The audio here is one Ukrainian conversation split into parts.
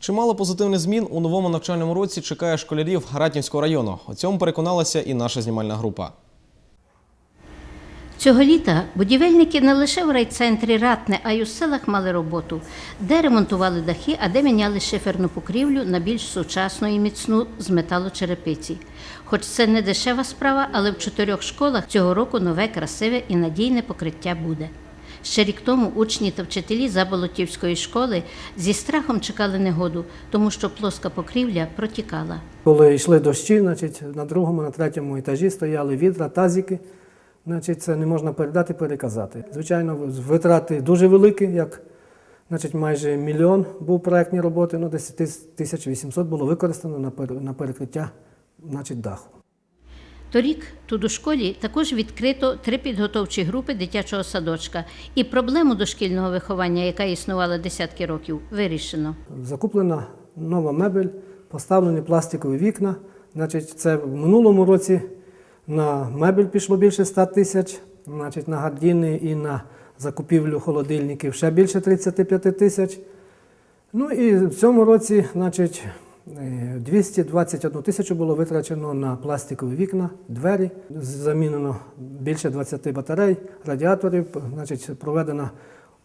Чимало позитивних змін у новому навчальному році чекає школярів Ратнівського району. У цьому переконалася і наша знімальна група. Цього літа будівельники не лише в райцентрі Ратне, а й у селах мали роботу, де ремонтували дахи, а де міняли шиферну покрівлю на більш сучасну і міцну з металочерепиці. Хоч це не дешева справа, але в чотирьох школах цього року нове, красиве і надійне покриття буде. Ще рік тому учні та вчителі Заболотівської школи зі страхом чекали негоду, тому що плоска покрівля протікала. Коли йшли дощі, значить, на другому, на третьому етажі стояли відра, тазики. Значить, це не можна передати, переказати. Звичайно, витрати дуже великі, як значить, майже мільйон був проектні роботи, ну десь 1800 було використано на перекриття значить, даху. Торік тут у школі також відкрито три підготовчі групи дитячого садочка, і проблему дошкільного виховання, яка існувала десятки років, вирішено. Закуплена нова мебель, поставлені пластикові вікна. Значить, це в минулому році на мебель пішло більше 100 тисяч, значить, на гардіни і на закупівлю холодильників ще більше 35 тисяч. Ну і в цьому році, значить, 221 тисячу було витрачено на пластикові вікна, двері. Замінено більше 20 батарей, радіаторів, значить, проведена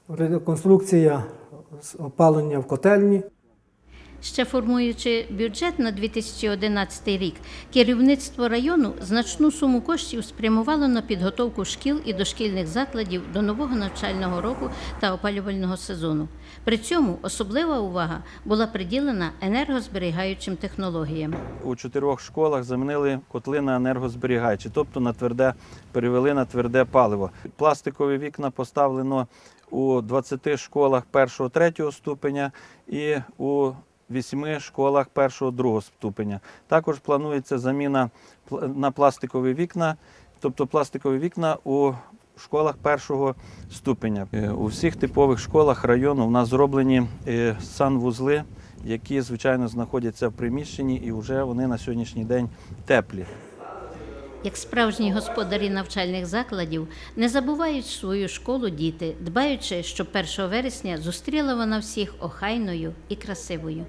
реконструкція опалення в котельні. Ще формуючи бюджет на 2011 рік, керівництво району значну суму коштів спрямувало на підготовку шкіл і дошкільних закладів до нового навчального року та опалювального сезону. При цьому особлива увага була приділена енергозберігаючим технологіям. у чотирьох школах замінили котли на енергозберігаючі, тобто на тверде перевели на тверде паливо. Пластикові вікна поставлено у 20 школах першого третього ступеня і у 8 школах першого другого ступеня. Також планується заміна на пластикові вікна, тобто пластикові вікна у школах першого ступеня. Е, У всіх типових школах району у нас зроблені е, санвузли, які, звичайно, знаходяться в приміщенні і вже вони на сьогоднішній день теплі. Як справжні господарі навчальних закладів не забувають свою школу діти, дбаючи, щоб 1 вересня зустріла вона всіх охайною і красивою.